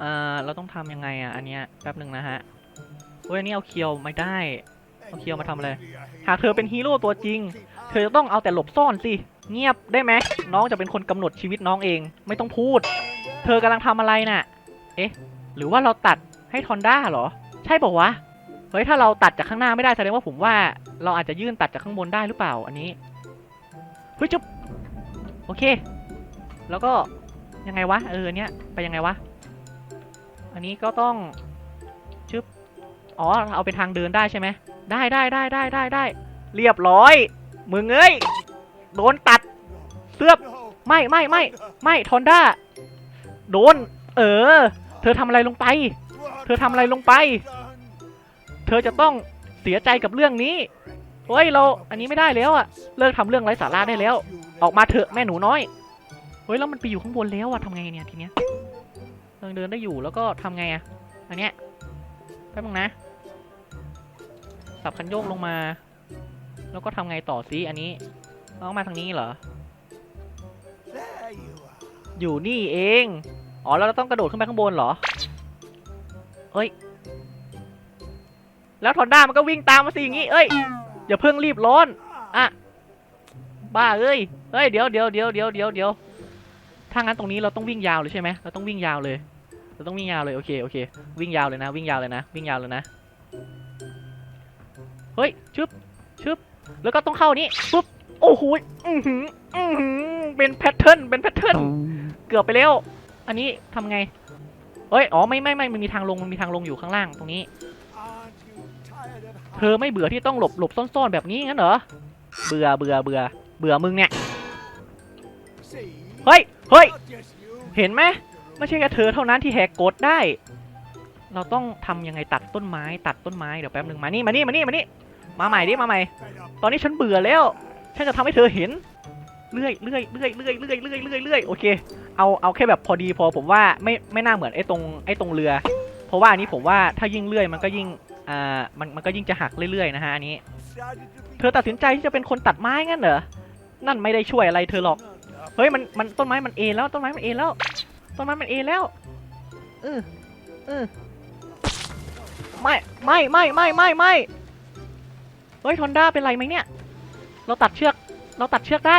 อ่าเราต้องทำยังไงอะอันเนี้ยแป๊บหนึ่งนะฮะเฮ้ยอันนี้เอาเคียวไม่ได้ เอาเคียวมาทำอะไร หากเธอเป็นฮีโร่ตัวจริง เธอจะต้องเอาแต่หลบซ่อนสิ เงียบได้ไหมน้องจะเป็นคนกำหนดชีวิตน้องเอง ไม่ต้องพูด เธอกำลังทำอะไรน่ะ เอ๊ะ หรือว่าเราตัดให้ทอนด้าเหรอ ใช่บอกวะ เฮ้ยถ้าเราตัดจากข้างหน้าไม่ได้แสดงว่าผมว่า เราอาจจะยื่นตัดจากข้างบนได้หรือเปล่าอันนี้ เฮ้ยจุ๊บ โอเค แล้วก็ยังไงวะเออเนี้ยไปยังไงวะ อันนี้ก็ต้องชึบอ๋อเอาเป็นทางเดินได้ใช่ไหมได้ได้ได้ได้ได้ได้เรียบร้อยมึงเอ้ยโดนตัดเสื้อไม่ไม่ไม่ไม่ทอนด้าโดน เออ เธอทำอะไรลงไป เธอทำอะไรลงไป เธอจะต้องเสียใจกับเรื่องนี้เฮ้ยเราอันนี้ไม่ได้แล้วอะเลิกทำเรื่องไร้สาระได้แล้ว ออกมาเถอะแม่หนูน้อยเฮ้ยแล้วมันไปอยู่ข้างบนแล้วอะทำไงเนี่ยทีเนี้ย ยังเดินได้อยู่แล้วก็ทำไงอะอันเนี้ยแป๊บนึงนะ สับคันโยกลงมา แล้วก็ทำไงต่อซิอันนี้เอามาทางนี้เหรอ อยู่นี่เอง อ๋อแล้วเราต้องกระโดดขึ้นไปข้างบนเหรอ เอ้ย แล้วทอนด้ามันก็วิ่งตามมาสิอย่างงี้ เอ้ย อย่าเพิ่งรีบร้อนอะบ้าเอ้ย เฮ้ย เดี๋ยวเดี๋ยวเดี๋ยวเดี๋ยวเดี๋ยวเดี๋ยวถ้างั้นตรงนี้เราต้องวิ่งยาวเลยใช่ไหมเราต้องวิ่งยาวเลย เราต้องวิ่งยาวเลยโอเคโอเค วิ่งยาวเลยนะ วิ่งยาวเลยนะ วิ่งยาวเลยนะ เฮ้ยชึบชึบแล้วก็ต้องเข้านี้ปุ๊บโอ้โหอือหืออือหือเป็นแพทเทิร์นเป็นแพทเทิร์นเกือบไปแล้ว อันนี้ทำไงเฮ้ยอ๋อไม่ไม่ไม่มันมีทางลงมันมีทางลงอยู่ข้างล่างตรงนี้ เธอไม่เบื่อที่ต้องหลบหลบซ่อนๆแบบนี้งั้นเหรอเบื่อเบื่อเบื่อเบื่อมึงเนี่ยเฮ้ยเฮ้ยเห็นไหม ไม่ใช่แค่เธอเท่านั้นที่แหกกฎได้ เราต้องทำยังไงตัดต้นไม้ตัดต้นไม้เดี๋ยวแป๊บหนึ่งมานี่มานี่มานี่มานี่มาใหม่ดิมาใหม่ ตอนนี้ฉันเบื่อแล้ว ฉันจะทำให้เธอเห็นเลื่อยเลื่อยเลื่อยเลื่อยเลื่อยเลื่อยเลื่อยเลื่อยโอเค เอาเอาแค่แบบพอดีพอผมว่าไม่ไม่น่าเหมือนไอ้ตรงไอ้ตรงเรือ เพราะว่าอันนี้ผมว่าถ้ายิ่งเลื่อยมันก็ยิ่งอ่ามันมันก็ยิ่งจะหักเรื่อยๆนะฮะอันนี้ เธอตัดสินใจที่จะเป็นคนตัดไม้งั้นเหรอนั่นไม่ได้ช่วยอะไรเธอหรอก เฮ้ยมันมันต้นไม้มันเอแล้วต้นไม้มันเอแล้ว ต้นไม้มันเอแล้วเออเออไม่ไม่ไม่ไม่ไม่ไม่เฮ้ยทอนด้าเป็นไรไหมเนี่ย เราตัดเชือก เราตัดเชือกได้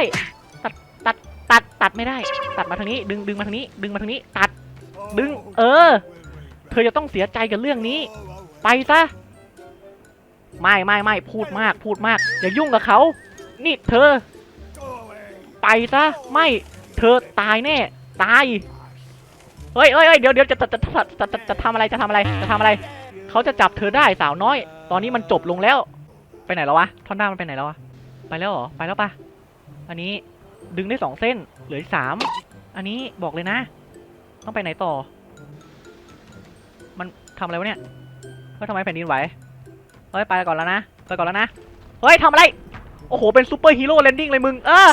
ตัดตัดตัดตัดไม่ได้ ตัดมาทางนี้ ดึงดึงมาทางนี้ ดึงมาทางนี้ ตัด ดึง เออ เธอจะต้องเสียใจกับเรื่องนี้ ไปซะไม่ไม่ไม่พูดมาก พูดมาก อย่ายุ่งกับเขา นี่เธอ ไปซะไม่ เธอตายแน่ ตาย เฮ้ยเฮ้ยเดี๋ยวเดี๋ยวจะจะจะจะจะจะทำอะไรจะทำอะไรจะทำอะไร เขาจะจับเธอได้สาวน้อย ตอนนี้มันจบลงแล้ว ไปไหนแล้ววะ ท่อนหน้ามันไปไหนแล้ววะ ไปแล้วเหรอ ไปแล้วปะอันนี้ดึงได้สองเส้น เหลืออีกสาม อันนี้บอกเลยนะ ต้องไปไหนต่อ มันทำอะไรวะเนี่ยเฮ้ยทำไมแผ่นดินไหว เฮ้ยไปก่อนแล้วนะ ไปก่อนแล้วนะ เฮ้ยทำอะไร โอ้โห เป็นซูเปอร์ฮีโร่แลนดิ้งเลยมึง เออ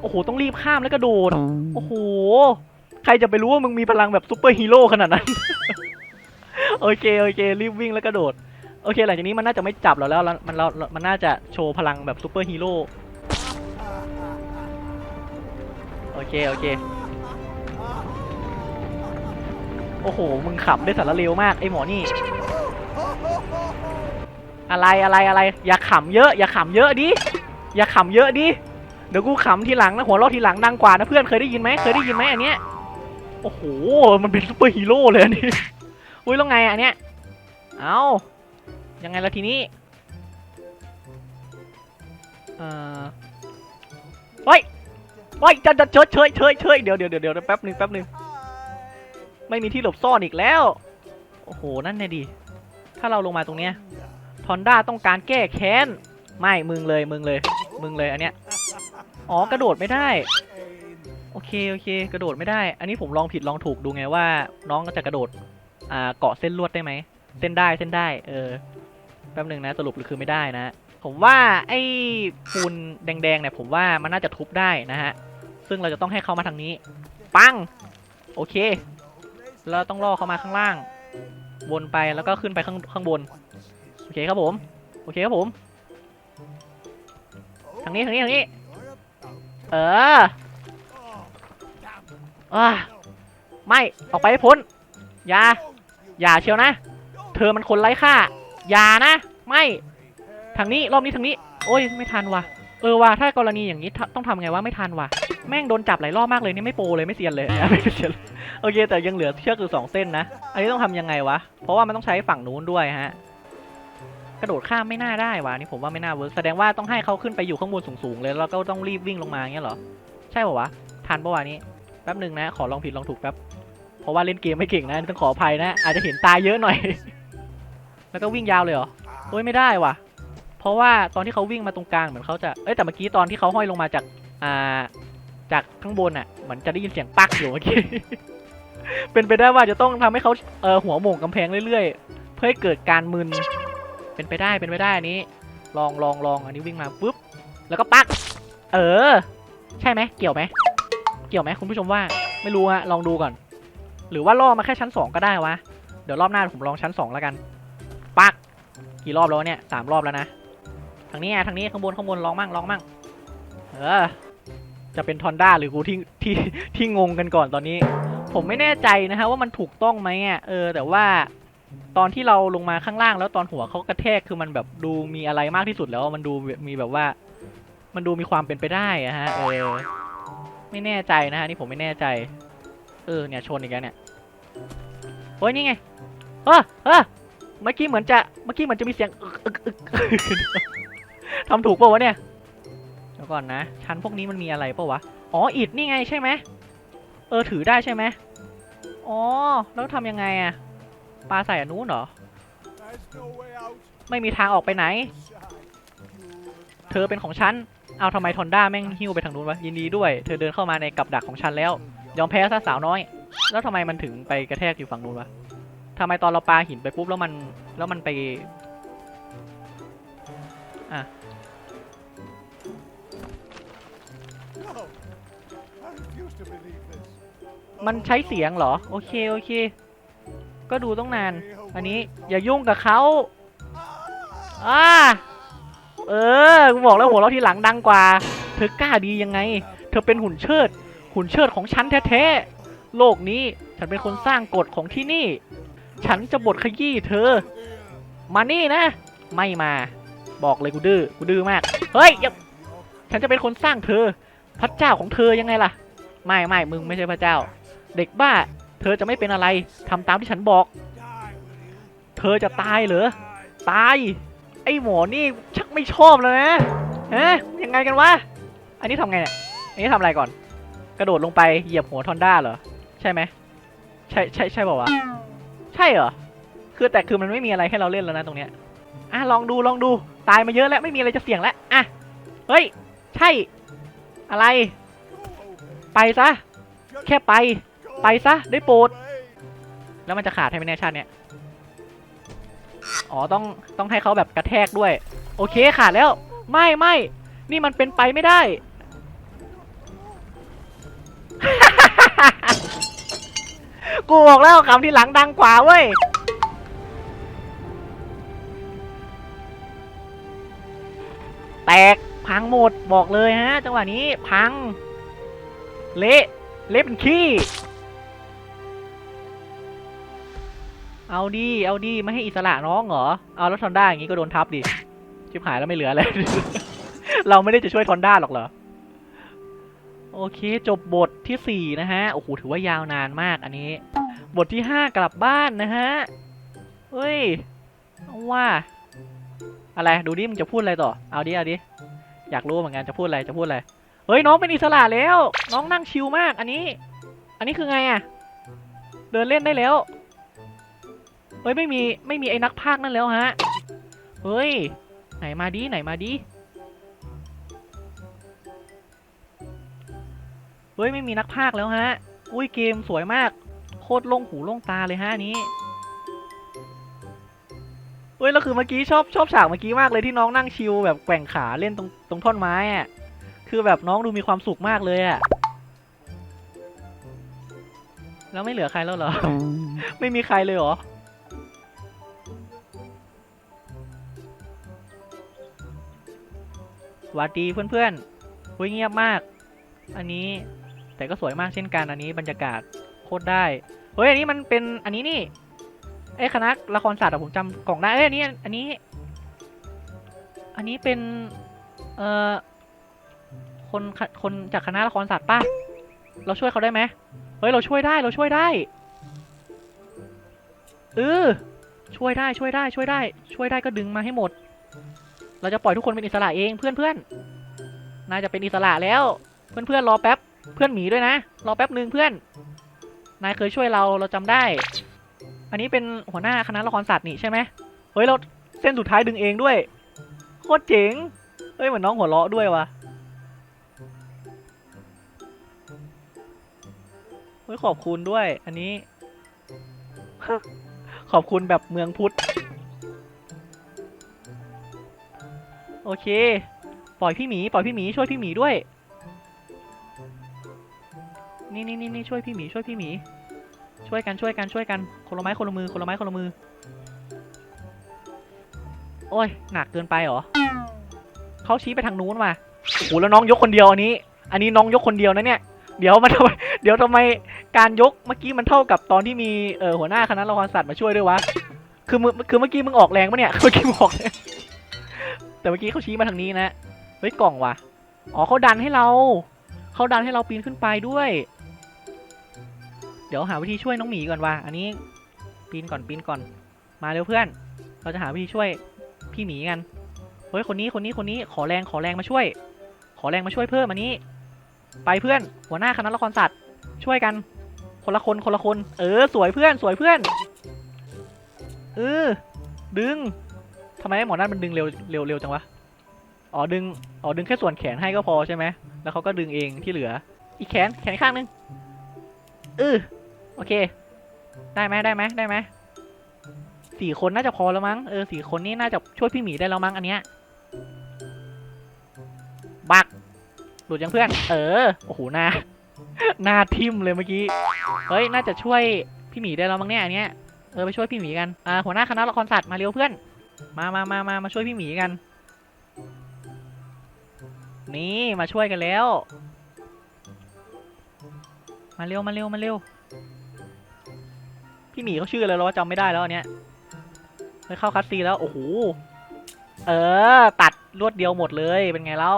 โอ้โห ต้องรีบข้ามแล้วกระโดด โอ้โห ใครจะไปรู้ว่ามึงมีพลังแบบซูเปอร์ฮีโร่ขนาดนั้น โอเคโอเค รีบวิ่งแล้วกระโดด โอเค หลังจากนี้มันน่าจะไม่จับเราแล้วแล้วมันเรา มันน่าจะโชว์พลังแบบซูเปอร์ฮีโร่ โอเคโอเค โอ้โห มึงขับได้สารเร็วมากไอหมอนี่ อะไรอะไรอะไร อย่าขำเยอะ อย่าขำเยอะดิ อย่าขำเยอะดิ เดี๋ยวกูขำทีหลังนะหัวเราะทีหลังดังกว่านะเพื่อนเคยได้ยินไหมเคยได้ยินไหมอันเนี้ย โอ้โห มันเป็นซูเปอร์ฮีโร่เลยอันนี้อุ้ยแล้วไงอันเนี้ย เอายังไงและทีนี้ เอ่อเฮ้ยเฮ้ยจะจะเฉยเฉยเฉยเฉยเดี๋ยวเดี๋ยวเดี๋ยวเดี๋ยวแป๊บหนึ่งแป๊บหนึ่งไม่มีที่หลบซ่อนอีกแล้ว โอ้โห นั่นไงดิ ถ้าเราลงมาตรงเนี้ย ทอนด้าต้องการแก้แค้น ไม่ มึงเลย มึงเลย มึงเลย อันเนี้ย อ๋อ กระโดดไม่ได้ โอเคโอเค กระโดดไม่ได้ อันนี้ผมลองผิดลองถูกดูไงว่า น้องจะกระโดดอ่าเกาะเส้นลวดได้ไหมเส้นได้เส้นได้ เออแป๊บหนึ่งนะสรุปคือไม่ได้นะ ผมว่าไอ้ปูนแดงๆเนี่ยผมว่ามันน่าจะทุบได้นะฮะซึ่งเราจะต้องให้เขามาทางนี้ ปังโอเคแล้วต้องล่อเขามาข้างล่าง วนไปแล้วก็ขึ้นไปข้างข้างบนโอเคครับผม โอเคครับผม ทางนี้ทางนี้ทางนี้ เออ อไม่ออกไปให้พ้น อย่า อย่าเชียวนะ เธอมันคนไร้ค่า อย่านะ ไม่ ทางนี้รอบนี้ทางนี้ โอ้ยไม่ทันว่ะ เออว่ะถ้ากรณีอย่างนี้ต้องทำไงวะไม่ทันว่ะ แม่งโดนจับหลายรอบมากเลยนี่ไม่โปรเลยไม่เซียนเลยไม่เซียนโอเคแต่ยังเหลือเชือกอยู่สองเส้นนะ อันนี้ต้องทำยังไงวะ เพราะว่ามันต้องใช้ฝั่งนู้นด้วยฮะ กระโดดข้ามไม่น่าได้วะนี่ผมว่าไม่น่าเวิร์กแสดงว่าต้องให้เขาขึ้นไปอยู่ข้างบนสูงๆเลยแล้วก็ต้องรีบวิ่งลงมาอย่างเงี้ยเหรอ ใช่ป่าวะ ทันป่าวะนี้ แป๊บหนึ่งนะ ขอลองผิดลองถูกแป๊บ เพราะว่าเล่นเกมไม่เก่งนะต้องขออภัยนะ อาจจะเห็นตายเยอะหน่อย แล้วก็วิ่งยาวเลยเหรอโอ้ยไม่ได้ว่ะ เพราะว่าตอนที่เขาวิ่งมาตรงกลางเหมือนเขาจะ เอ้ยแต่เมื่อกี้ตอนที่เขาห้อยลงมาจาก อ่า จากข้างบนอะ เหมือนจะได้ยินเสียงปักอยู่เมื่อกี้ เป็นไปได้ว่าจะต้องทำให้เขาเออหัวโหม่งกำแพงเรื่อยๆ เพื่อให้เกิดการมึน เป็นไปได้เป็นไปได้อันนี้ ลองลองลองอันนี้วิ่งมาปุ๊บ แล้วก็ปัก เออ ใช่ไหมเกี่ยวไหม เกี่ยวไหมคุณผู้ชมว่าไม่รู้ฮะลองดูก่อน หรือว่าล่อมาแค่ชั้นสองก็ได้วะ เดี๋ยวรอบหน้าผมลองชั้นสองแล้วกัน ปัก กี่รอบแล้วเนี่ยสามรอบแล้วนะ ทางนี้อะทางนี้ข้างบนข้างบนลองมั่งลองมั่ง เออ จะเป็นทอนด้าหรือกูที่ที่ที่งงกันก่อนตอนนี้ ผมไม่แน่ใจนะฮะว่ามันถูกต้องไหมอะเออแต่ว่าตอนที่เราลงมาข้างล่างแล้วตอนหัวเขากระแทกคือมันแบบดูมีอะไรมากที่สุดแล้วมันดูมีแบบว่า มันดูมีความเป็นไปได้อะฮะเออ ไม่แน่ใจนะฮะนี่ผมไม่แน่ใจ เออเนี่ยชนอีกแล้วเนี่ยโอ้ยนี่ไงเออเออเมื่อกี้เหมือนจะเมื่อกี้เหมือนจะมีเสียงอึกอึกอึกทำถูกเปล่าวะเนี่ยเดี๋ยวก่อนนะชั้นพวกนี้มันมีอะไรเปล่าวะอ๋ออิดนี่ไงใช่ไหมเออถือได้ใช่ไหมอ๋อแล้วทำยังไงอะปลาใส่อันนู้นเหรอไม่มีทางออกไปไหน เธอเป็นของฉัน เอาทำไมทอนด้าแม่งหิ้วไปทางนู้นวะยินดีด้วย เธอเดินเข้ามาในกับดักของฉันแล้ว ยอมแพ้ซะสาวน้อย แล้วทำไมมันถึงไปกระแทกอยู่ฝั่งนู้นวะทำไมตอนเราปาหินไปปุ๊บแล้วมันแล้วมันไปอะมันใช้เสียงเหรอ โอเค โอเค ก็ดูต้องนาน อันนี้อย่ายุ่งกับเขาอ่า เออกูบอกแล้วหัวเราะที่หลังดังกว่า เธอกล้าดียังไง เธอเป็นหุ่นเชิด หุ่นเชิดของฉันแท้ๆ โลกนี้ฉันเป็นคนสร้างกฎของที่นี่ ฉันจะบดขยี้เธอ มานี่นะ ไม่มา บอกเลยกูดื้อ กูดื้อมาก เฮ้ยอย่าฉันจะเป็นคนสร้างเธอ พระเจ้าของเธอยังไงล่ะ ไม่ไม่มึงไม่ใช่พระเจ้า เด็กบ้า เธอจะไม่เป็นอะไรทำตามที่ฉันบอก เธอจะตายเหรอ ตาย ไอ้หมอนี่ชักไม่ชอบแล้วนะฮะยังไงกันวะ อันนี้ทำไงเนี่ย อันนี้ทำอะไรก่อน กระโดดลงไปเหยียบหัวทอนด้าเหรอ ใช่ไหม ใช่ใช่ใช่เปล่าวะใช่เหรอ คือแต่คือมันไม่มีอะไรให้เราเล่นแล้วนะตรงเนี้ย อะลองดูลองดู ตายมาเยอะแล้วไม่มีอะไรจะเสี่ยงแล้ว อะ เฮ้ย ใช่ อะไร ไปซะ แค่ไป ไปซะได้โปรด แล้วมันจะขาดให้ไหมเนี่ยชาติเนี้ย อ๋อต้องต้องให้เขาแบบกระแทกด้วย โอเคขาดแล้ว ไม่ไม่นี่มันเป็นไปไม่ได้ กูบอกแล้วคำที่หลังดังกว่าเว้ยแตกพังหมดบอกเลยฮะ จังหวะนี้พัง เละ เละเป็นขี้ เอาดีเอาดีไม่ให้อิสระน้องเหรอ เอาแล้วทอนด้าอย่างงี้ก็โดนทับดิ ชิบหายแล้วไม่เหลืออะไรเราไม่ได้จะช่วยทอนด้าหรอกเหรอ โอเค จบบทที่สี่นะฮะ โอ้โห ถือว่ายาวนานมากอันนี้ บทที่ห้ากลับบ้านนะฮะ เฮ้ยว่า อะไร ดูดิมึงจะพูดอะไรต่อ เอาดิ เอาดิ อยากรู้เหมือนกันจะพูดอะไร จะพูดอะไร เฮ้ย น้องเป็นอิสระแล้ว น้องนั่งชิลมาก อันนี้ อันนี้คือไงอะ เดินเล่นได้แล้ว เฮ้ยไม่มีไม่มีไอ้นักพากย์นั่นแล้วฮะ เฮ้ย ไหนมาดีไหนมาดีเฮ้ยไม่มีนักพากย์แล้วฮะ อุ้ยเกมสวยมาก โคตรโลงหูโล่งตาเลยฮะอันนี้ เฮ้ยแล้วคือเมื่อกี้ชอบชอบฉากเมื่อกี้มากเลยที่น้องนั่งชิลแบบแกว่งขาเล่นตรงตรงท่อนไม้อะคือแบบน้องดูมีความสุขมากเลยอะแล้วไม่เหลือใครแล้วเหรอ ไม่มีใครเลยเหรอ วัสดีเพื่อนๆเฮ้ยเงียบมาก อันนี้แต่ก็สวยมากเช่นกันอันนี้บรรยากาศโคตรได้ เฮ้ยอันนี้มันเป็นอันนี้นี่ไอ้คณะละครศาสตร์ผมจำกล่องได้เอ้ยอันนี้อันนี้ อันนี้เป็นเอ่อคนคคนจากคณะละครศาสตร์ป่ะเราช่วยเขาได้ไหมเฮ้ยเราช่วยได้เราช่วยได้เออช่วยได้ช่วยได้ช่วยได้ ช่วยได้ก็ดึงมาให้หมด เราจะปล่อยทุกคนเป็นอิสระเองเพื่อนเพื่อนๆนายจะเป็นอิสระแล้ว เพื่อนเพื่อนๆรอแป๊บ เพื่อนหมีด้วยนะ รอแป๊บหนึ่งเพื่อน นายเคยช่วยเราเราจำได้ อันนี้เป็นหัวหน้าคณะละครศาสตร์นี่ใช่ไหมเฮ้ยเราเส้นสุดท้ายดึงเองด้วยโคตรเจ๋งเฮ้ยเหมือนน้องหัวเราะด้วยวะเฮ้ยขอบคุณด้วย อันนี้ ขอบคุณแบบเมืองพุทธ โอเค ปล่อยพี่หมี ปล่อยพี่หมี ช่วยพี่หมีด้วยนี่นี่นี่นี่ช่วยพี่หมี ช่วยพี่หมี ช่วยกัน ช่วยกัน ช่วยกัน คนละไม้ คนละมือ คนละไม้ คนละมือ โอ้ย หนักเกินไปเหรอ เขาชี้ไปทางนู้นมาโอ้โหแล้วน้องยกคนเดียวอันนี้ อันนี้น้องยกคนเดียวนะเนี่ย เดี๋ยวมันทำไม เดี๋ยวทำไมการยกเมื่อกี้มันเท่ากับตอนที่มี เอ่อหัวหน้าคณะละครศาสตร์มาช่วยด้วยวะ คือมึงคือเมื่อกี้มึงออกแรงปะเนี่ย เมื่อกี้มึงออกแรง แต่เมื่อกี้เขาชี้มาทางนี้นะ เฮ้ยกล่องว่ะ อ๋อเขาดันให้เรา เขาดันให้เราปีนขึ้นไปด้วย เดี๋ยวหาวิธีช่วยน้องหมีก่อนว่ะ อันนี้ปีนก่อนปีนก่อน มาเร็วเพื่อน เราจะหาวิธีช่วยพี่หมีกัน เฮ้ยคนนี้คนนี้คนนี้ขอแรงขอแรงมาช่วย ขอแรงมาช่วยเพิ่มอันนี้ ไปเพื่อน หัวหน้าคณะละครสัตว์ ช่วยกัน คนละคนคนละคน เออ สวยเพื่อนสวยเพื่อน เออ ดึงำไมไอ้หมอนั่นมันดึงเร็วเร็วเร็วจังวะ อ๋อดึง อ๋อดึงแค่ส่วนแขนให้ก็พอใช่ไหม แล้วเขาก็ดึงเองที่เหลือ อีกแขนแขนข้างนึงเออโอเค ได้ไหมได้ไหมได้ไหมสี่คนน่าจะพอแล้วมั้ง เออสี่คนนี้น่าจะช่วยพี่หมีได้แล้วมั้งอันเนี้ย บักหลุดยังเพื่อน เออ โอ้โหหน้า หน้าทิมเลยเมื่อกี้ เฮ้ย น่าจะช่วยพี่หมีได้แล้วมั้งเนี่ยอันเนี้ย เออไปช่วยพี่หมีกัน อ่าหัวหน้าคณะละครสัตว์มาเร็วเพื่อน มามามามามาช่วยพี่หมีกัน นี่มาช่วยกันแล้ว มาเร็วมาเร็วมาเร็ว พี่หมีเขาชื่ออะไรแล้ววะจำไม่ได้แล้วเนี้ยไปเข้าคัสซีแล้วโอ้โห เออ ตัดรวดเดียวหมดเลยเป็นไงเล่า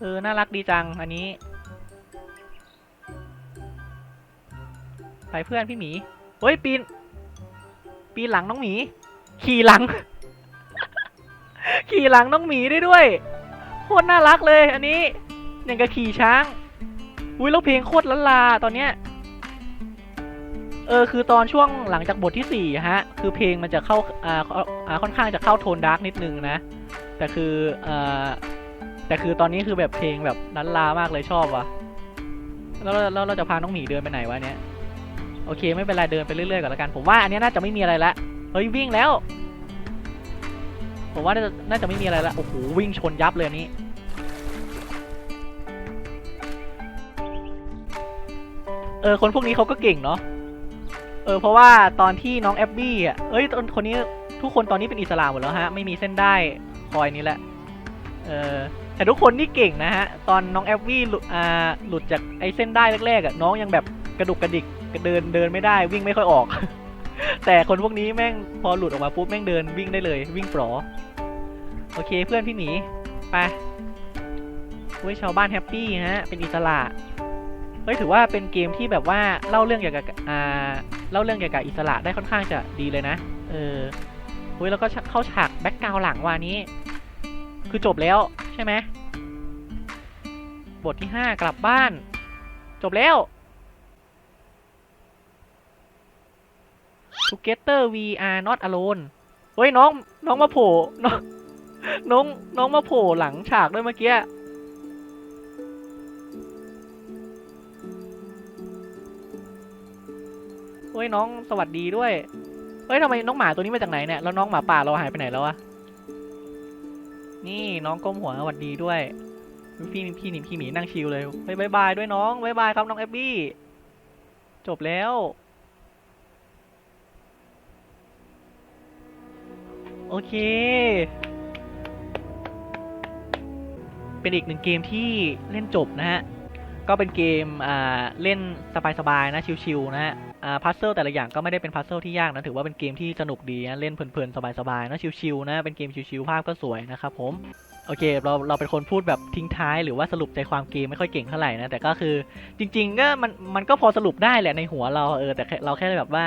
เออ น่ารักดีจัง อันนี้ ไปเพื่อนพี่หมี เฮ้ย ปีน ปีนหลังน้องหมี ขี่หลัง ขี่หลังน้องหมีได้ด้วย โคตรน่ารักเลย อันนี้อย่างกับขี่ช้าง อุ้ยแล้วเพลงโคตรละลาตอนเนี้ย เออ คือตอนช่วงหลังจากบทที่สี่ฮะ คือเพลงมันจะเข้า อ่า ค่อนข้างจะเข้าโทนดาร์กนิดนึงนะ แต่คือ อ่า แต่คือตอนนี้คือแบบเพลงแบบลันลามากเลยชอบว่ะแล้วแล้วแล้วเราจะพาน้องหมีเดินไปไหนวะเนี้ยโอเคไม่เป็นไรเดินไปเรื่อยๆก่อนละกัน ผมว่าอันเนี้ยน่าจะไม่มีอะไรละเฮ้ยวิ่งแล้ว ผมว่าน่าจะน่าจะไม่มีอะไรละโอ้โหวิ่งชนยับเลยอันนี้เออคนพวกนี้เขาก็เก่งเนาะเออเพราะว่าตอนที่น้องแอบบี้อะเอ้ยตอนคนนี้ทุกคนตอนนี้เป็นอิสระหมดแล้วฮะ ไม่มีเส้นได้คอยนี้แหละ เออ แต่ทุกคนนี่เก่งนะฮะ ตอนน้องแอบบี้หลุดอ่าหลุดจากไอ้เส้นได้แรกๆอะน้องยังแบบกระดุกกระดิกเดินเดินไม่ได้วิ่งไม่ค่อยออก แต่คนพวกนี้แม่งพอหลุดออกมาปุ๊บแม่งเดินวิ่งได้เลย วิ่งปลอโอเคเพื่อนพี่หมีไปเฮ้ยชาวบ้านแฮปปี้ฮะเป็นอิสระเฮ้ยถือว่าเป็นเกมที่แบบว่าเล่าเรื่องเกี่ยวกับอ่าเล่าเรื่องเกี่ยวกับอิสระได้ค่อนข้างจะดีเลยนะ เออเฮ้ยแล้วก็เข้าฉากแบ็กกราวหลังวานี้ คือจบแล้วใช่ไหมบทที่ห้ากลับบ้าน จบแล้ว Together we are not alone เฮ้ยน้องน้องมาโผล่น้องน้องน้องมาโผล่หลังฉากด้วยเมื่อกี้เฮ้ยน้องสวัสดีด้วยเฮ้ยทำไมน้องหมาตัวนี้มาจากไหนเนี่ยแล้วน้องหมาป่าเราหายไปไหนแล้ววะ นี่น้องก้มหัวสวัสดีด้วยพี่พี่หนิพี่หมีนั่งชิลเลยบายบายบายด้วยน้องบายบายครับน้องแอบบี้จบแล้วโอเค เป็นอีกหนึ่งเกมที่เล่นจบนะฮะ ก็เป็นเกมอ่าเล่นสบายๆนะชิวๆนะฮะ พัซเซิลแต่ละอย่างก็ไม่ได้เป็นพัซเซิลที่ยากนะถือว่าเป็นเกมที่สนุกดีนะเล่นเพลินๆ สบายๆนะชิวๆนะเป็นเกมชิวๆภาพก็สวยนะครับผมโอเคเราเราเป็นคนพูดแบบทิ้งท้ายหรือว่าสรุปใจความเกมไม่ค่อยเก่งเท่าไหร่นะแต่ก็คือจริงๆก็มันมันก็พอสรุปได้แหละในหัวเราเออแต่เราแค่แบบว่า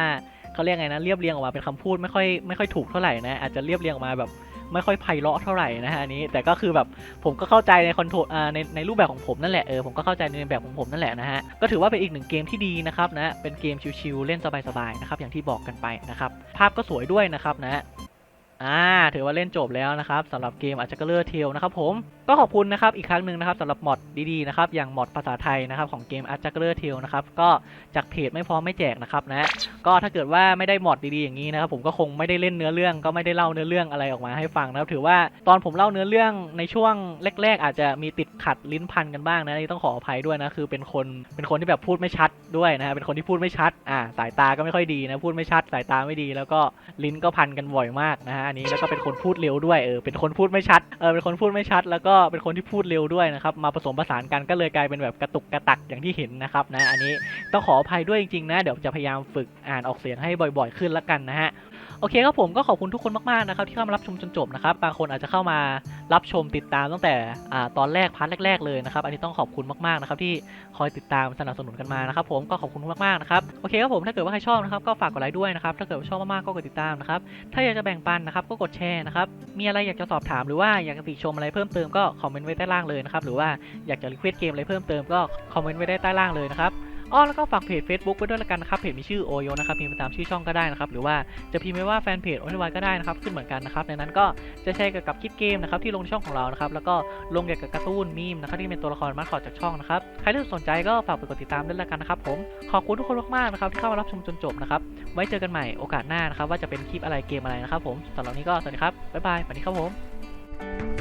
เขาเรียกไงนะเรียบเรียงออกมาเป็นคำพูดไม่ค่อยไม่ค่อยถูกเท่าไหร่นะอาจจะเรียบเรียงออกมาแบบ ไม่ค่อยไพเราะเท่าไหร่นะฮะอันนี้แต่ก็คือแบบผมก็เข้าใจในคอนโทรลอ่าในในรูปแบบของผมนั่นแหละเออผมก็เข้าใจในแบบของผมนั่นแหละนะฮะก็ถือว่าเป็นอีกหนึ่งเกมที่ดีนะครับนะเป็นเกมชิวๆเล่นสบายๆนะครับอย่างที่บอกกันไปนะครับภาพก็สวยด้วยนะครับนะ อ่าถือว่าเล่นจบแล้วนะครับสำหรับเกมอาจจะก็เลือเทลนะครับผมก็ขอบคุณนะครับอีกครั้งหนึ่งนะครับสำหรับมอดดีๆนะครับอย่างมอดภาษาไทยนะครับของเกมอาจจะก็เลือเทลนะครับก็จากเพจไม่พร้อมไม่แจกนะครับนะก็ถ้าเกิดว่าไม่ได้มอดดีๆอย่างนี้นะครับผมก็คงไม่ได้เล่นเนื้อเรื่องก็ไม่ได้เล่าเนื้อเรื่องอะไรออกมาให้ฟังนะครับถือว่าตอนผมเล่าเนื้อเรื่องในช่วงแรก ๆ อาจจะมีติดขัดลิ้นพันกันบ้างนะนี่ต้องขออภัยด้วยนะคือเป็นคนเป็นคนที่แบบพูดไม่ชัดด้วยนะฮะเป็นคนที่พูดไม่ชัดอ่าสายตาก็ไม่ค่อยดีนะพูดไม่ชัดสายตาไม่ดี แล้วก็ลิ้นก็พันกันบ่อยมากนะฮะอันนี้แล้วก็เป็นคนพูดเร็วด้วยเออเป็นคนพูดไม่ชัดเออเป็นคนพูดไม่ชัด แล้วก็เป็นคนที่พูดเร็วด้วยนะครับมาผสมผสานกันก็เลยกลายเป็นแบบกระตุกกระตักอย่างที่เห็นนะครับนะอันนี้ต้องขออภัยด้วยจริงๆนะเดี๋ยวจะพยายามฝึกอ่านออกเสียงให้บ่อย ๆ ขึ้นละกันนะฮะ โอเคครับผมก็ขอบคุณทุกคนมากๆนะครับที่เข้ามารับชมจนจบนะครับบางคนอาจจะเข้ามารับชมติดตามตั้งแต่ตอนแรกพาร์ทแรกๆเลยนะครับอันนี้ต้องขอบคุณมากๆนะครับที่คอยติดตามสนับสนุนกันมานะครับผมก็ขอบคุณมากๆนะครับโอเคครับผมถ้าเกิดว่าใครชอบนะครับก็ฝากกดไลค์ด้วยนะครับถ้าเกิดว่าชอบมากๆก็กดติดตามนะครับถ้าอยากจะแบ่งปันนะครับก็กดแชร์นะครับมีอะไรอยากจะสอบถามหรือว่าอยากจะติชมอะไรเพิ่มเติมก็คอมเมนต์ไว้ใต้ล่างเลยนะครับหรือว่าอยากจะรีเควสเกมอะไรเพิ่มเติมก็คอมเมนต์ไว้ได้ใต้ล่างเลยนะครับ อ้อแล้วก็ฝากเพจ Facebook ไว้ด้วยละกันนะครับเพจมีชื่อโอโยนะครับพิมพ์ตามชื่อช่องก็ได้นะครับหรือว่าจะพิมพ์ไว้ว่าแฟนเพจโอนิวายก็ได้นะครับขึ้นเหมือนกันนะครับในนั้นก็จะแชร์เกี่ยวกับคลิปเกมนะครับที่ลงในช่องของเรานะครับแล้วก็ลงเกี่ยวกับการ์ตูนมีมนะครับที่เป็นตัวละครมาสคอตจากช่องนะครับใครที่สนใจก็ฝากไปกดติดตามด้วยละกันนะครับผมขอบคุณทุกคนมากๆนะครับที่เข้ามารับชมจนจบนะครับไว้เจอกันใหม่โอกาสหน้านะครับว่าจะเป็นคลิปอะไรเกมอะไรนะครับผมสำหรับนนี้ก็สวัสดีครับบ๊ายบายสวัสดีครับผม